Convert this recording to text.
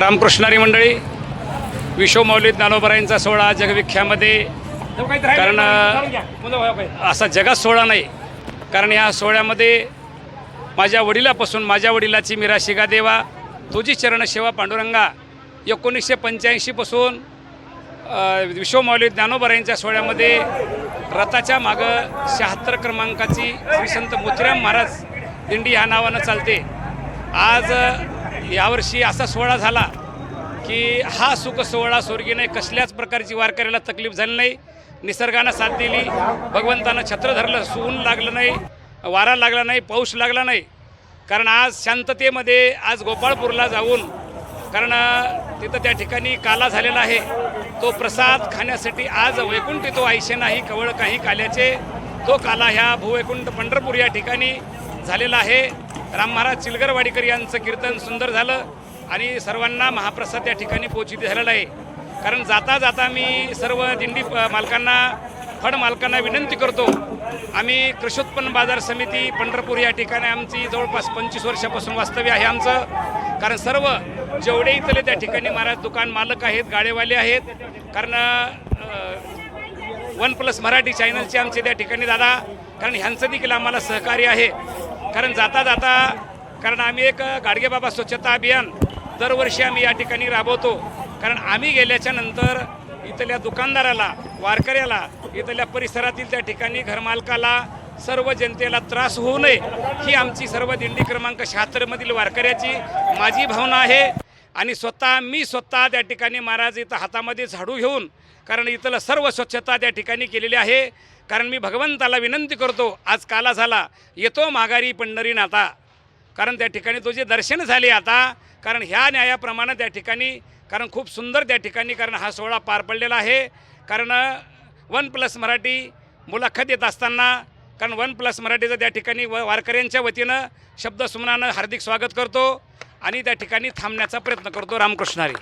रामकृष्णारी मंडळी विश्वमौलिक ज्ञानोबरायांचा सोहळा जगविख्यामध्ये. कारण असा जगात सोहळा नाही. कारण या सोहळ्यामध्ये माझ्या वडिलापासून माझ्या वडिलाची मीरा शिगादेवा तुझी चरणसेवा पांडुरंगा एकोणीसशे पंच्याऐंशीपासून विश्वमौली ज्ञानोबरायांच्या सोहळ्यामध्ये रथाच्या मागं शहात्तर क्रमांकाची श्री संत मोतीराम महाराज दिंडी ह्या नावानं चालते. आज यावर्षी असा सोहळा झाला की हा सुख सोहळा स्वर्गीय नाही कसल्याच प्रकारची वारकऱ्याला तकलीफ झाली नाही. निसर्गानं साथ दिली भगवंतानं छत्र धरलं सून लागलं नाही वारा लागला नाही पाऊस लागला नाही. कारण आज शांततेमध्ये आज गोपाळपूरला जाऊन कारण तिथं त्या ठिकाणी काला झालेला आहे. तो प्रसाद खाण्यासाठी आज वैकुंठ तो आयशे नाही कवळ काही काल्याचे. तो काला ह्या भूवैकुंठ पंढरपूर या ठिकाणी झालेला आहे. राम महाराज चिलगरवाडीकर यांचं कीर्तन सुंदर झालं आणि सर्वांना महाप्रसाद त्या ठिकाणी पोचित झालेला आहे. कारण जाता जाता मी सर्व दिंडी मालकांना फड मालकांना विनंती करतो आम्ही कृषोत्पन्न बाजार समिती पंढरपूर या ठिकाणी आमची जवळपास पंचवीस वर्षापासून वास्तव्य आहे आमचं. कारण सर्व जेवढे इथले त्या ठिकाणी महाराज दुकान मालक आहेत गाडेवाले आहेत कारण वन प्लस मराठी चॅनलचे आमचे त्या ठिकाणी दादा कारण ह्यांचं देखील आम्हाला सहकार्य आहे. कारण जाता जाता कारण आम्ही एक गाडगेबाबा स्वच्छता अभियान दरवर्षी आम्ही या ठिकाणी राबवतो. कारण आम्ही गेल्याच्यानंतर इथल्या दुकानदाराला वारकऱ्याला इथल्या परिसरातील त्या ठिकाणी घरमालकाला सर्व जनतेला त्रास होऊ नये ही आमची सर्व दिंडी क्रमांक शहात्तरमधील वारकऱ्याची माझी भावना आहे. आणि स्वतः मी स्वतः त्या ठिकाणी महाराज इथं हातामध्ये झाडू घेऊन कारण इथलं सर्व स्वच्छता त्या ठिकाणी केलेली आहे. कारण मी भगवंताला विनंती करतो आज काला झाला येतो माघारी पंढरी नाता. कारण त्या ठिकाणी तुझे दर्शन झाले आता कारण ह्या न्यायाप्रमाणे त्या ठिकाणी कारण खूप सुंदर त्या ठिकाणी कारण हा सोहळा पार पडलेला आहे. कारण वन प्लस मराठी मुलाखत येत असताना कारण वन प्लस मराठीचं त्या ठिकाणी व वारकऱ्यांच्या वतीनं शब्दसुमनानं हार्दिक स्वागत करतो. आणि त्या ठिकाणी थांबण्याचा प्रयत्न करतो रामकृष्णारी